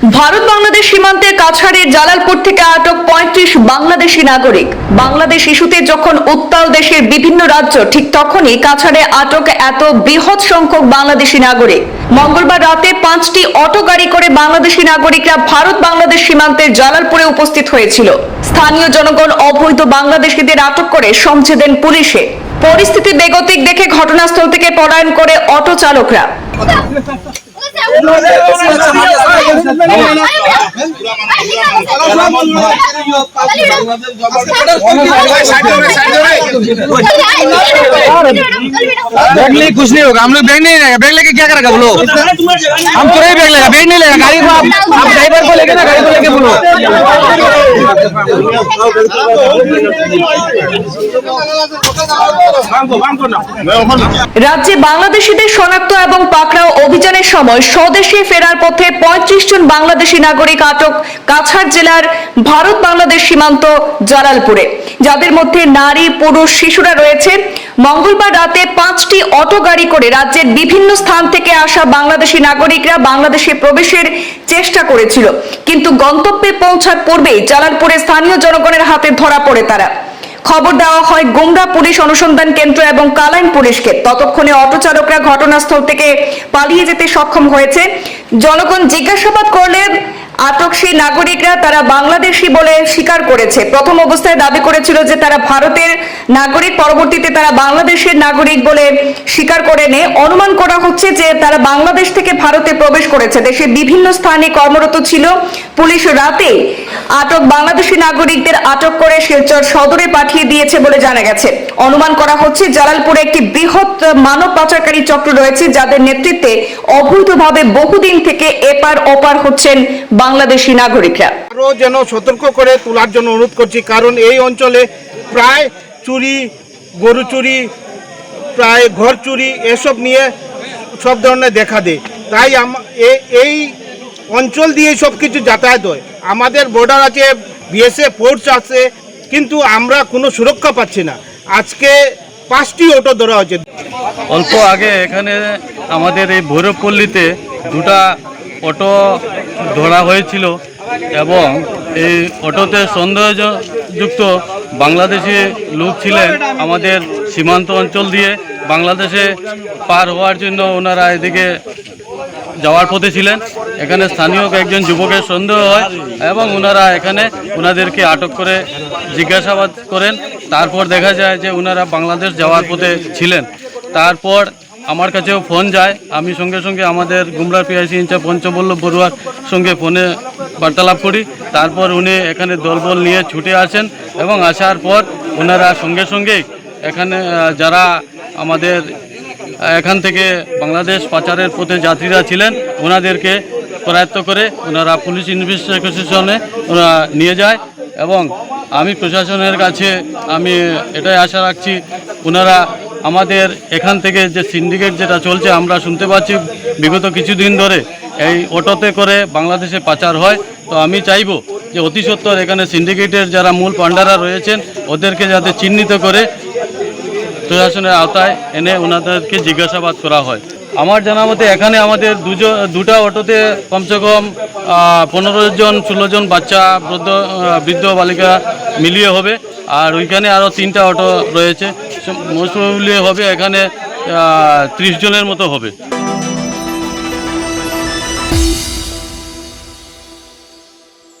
ভারত বাংলাদেশ সীমান্তের কাছাড়ের জালালপুর থেকে আটক পঁয়ত্রিশ বাংলাদেশি নাগরিক বাংলাদেশ ইস্যুতে যখন উত্তাল দেশের বিভিন্ন রাজ্য ঠিক তখনই কাছাড়ে আটক এত বৃহৎ সংখ্যক বাংলাদেশি নাগরিক মঙ্গলবার রাতে পাঁচটি অটো গাড়ি করে বাংলাদেশি নাগরিকরা ভারত বাংলাদেশ সীমান্তের জালালপুরে উপস্থিত হয়েছিল স্থানীয় জনগণ অবৈধ বাংলাদেশিদের আটক করে সমঝে দেন পুলিশে পরিস্থিতি বেগতিক দেখে ঘটনাস্থল থেকে পলায়ন করে অটো চালকরা बैग ले कुछ नहीं होगा हम लोग बैग नहीं लेगा बैग लेके क्या करेगा बोलो हम तुरंत नहीं बैग लेगा बैग नहीं लेगा गाड़ी को आप आप ड्राइवर को लेके ना गाड़ी को लेके बोलो রাজ্যে বাংলাদেশিদের শনাক্ত এবং পাকড়াও অভিযানের সময় স্বদেশে ফেরার পথে পঁয়ত্রিশ জন বাংলাদেশি নাগরিক আটক কাছাড় জেলার ভারত বাংলাদেশ সীমান্ত জালালপুরে। যাদের মধ্যে নারী, পুরুষ, শিশুরা রয়েছে। মঙ্গলবার রাতে পাঁচটি অটো গাড়ি করে রাজ্যের বিভিন্ন স্থান থেকে আসা বাংলাদেশি নাগরিকরা বাংলাদেশে প্রবেশের চেষ্টা করেছিল। কিন্তু গন্তব্যে পৌঁছার পূর্বেই জালালপুরে স্থানীয় জনগণের হাতে ধরা পড়ে তারা। খবর দেওয়া হয়, গুমরা পুলিশ অনুসন্ধান কেন্দ্র এবং কালাইন পুলিশকে। ততক্ষণে অটো চালকরা ঘটনাস্থল থেকে পালিয়ে যেতে সক্ষম হয়েছে। জনগণ জিজ্ঞাসাবাদ করলে সেই নাগরিকরা তারা বাংলাদেশি বলে স্বীকার করেছে। প্রথম অবস্থায় দাবি করেছিল যে তারা ভারতের নাগরিক, পরবর্তীতে তারা বাংলাদেশের নাগরিক বলে স্বীকার করে নে। অনুমান করা হচ্ছে যে তারা বাংলাদেশ থেকে ভারতে প্রবেশ করেছে। দেশে বিভিন্ন স্থানে কর্মরত ছিল। পুলিশ রাতে আটক বাংলাদেশি নাগরিকদের আটক করে শিলচর সদরে পাঠিয়ে দিয়েছে বলে জানা গেছে। অনুমান করা হচ্ছে জালালপুরে একটি বৃহৎ মানব পাচারকারী চক্র রয়েছে যাদের নেতৃত্বে অবৈধভাবে বহুদিন থেকে এপার ওপার হচ্ছেন বাংলাদেশি নাগরিকরা। আরও যেন সতর্ক করে তোলার জন্য অনুরোধ করছি, কারণ এই অঞ্চলে প্রায় চুরি, গরু চুরি, প্রায় ঘর চুরি এসব নিয়ে সব ধরনের দেখা দেয়। তাই এই অঞ্চল দিয়ে সব কিছু যাতায়াত হয়। আমাদের বর্ডার আছে বিএসএফ ফোর্স আছে, কিন্তু আমরা কোনো সুরক্ষা পাচ্ছি না। আজকে পাঁচটি অটো ধরা হয়েছে। অল্প আগে এখানে আমাদের এই ভৈরবপল্লীতে দুটা অটো ধরা হয়েছিল এবং এই অটোতে সন্দেহযুক্ত বাংলাদেশি লোক ছিলেন আমাদের সীমান্ত অঞ্চল দিয়ে। বাংলাদেশে পার হওয়ার জন্য ওনারা এদিকে যাওয়ার পথে ছিলেন। এখানে স্থানীয় কয়েকজন যুবকের সন্দেহ হয় এবং ওনারা এখানে ওনাদেরকে আটক করে জিজ্ঞাসাবাদ করেন। তারপর দেখা যায় যে ওনারা বাংলাদেশ যাওয়ার পথে ছিলেন। তারপর আমার কাছেও ফোন যায়। আমি সঙ্গে সঙ্গে আমাদের গুমরা পিআইসি ইনচার্জ পঞ্চবল্লভ বড়ুয়ার সঙ্গে ফোনে বার্তালাপ করি। তারপর উনি এখানে দলবল নিয়ে ছুটে আসেন এবং আসার পর ওনারা সঙ্গে সঙ্গেই এখানে যারা আমাদের এখান থেকে বাংলাদেশ পাচারের পথে যাত্রীরা ছিলেন। ওনাদেরকে করায়ত্ত করে ওনারা পুলিশ ইনভেস্টিগেশনে ওরা নিয়ে যায় এবং আমি প্রশাসনের কাছে আমি এটাই আশা রাখছি, ওনারা আমাদের এখান থেকে যে সিন্ডিকেট যেটা চলছে আমরা শুনতে পাচ্ছি, বিগত কিছুদিন ধরে এই অটোতে করে বাংলাদেশে পাচার হয়। তো আমি চাইব যে অতি সত্বর এখানে সিন্ডিকেটের যারা মূল পান্ডারা রয়েছেন, ওদেরকে যাতে চিহ্নিত করে প্রশাসনের আওতায় এনে ওনাদেরকে জিজ্ঞাসাবাদ করা হয়। আমার জানা মতে এখানে আমাদের দুজন দুটা অটোতে কমসে কম পনেরো জন, ষোলো জন বাচ্চা, বৃদ্ধ বৃদ্ধ বালিকা মিলিয়ে হবে। আর ওইখানে আরও তিনটা অটো রয়েছে। মোস্ট হবে এখানে ত্রিশ জনের মতো হবে।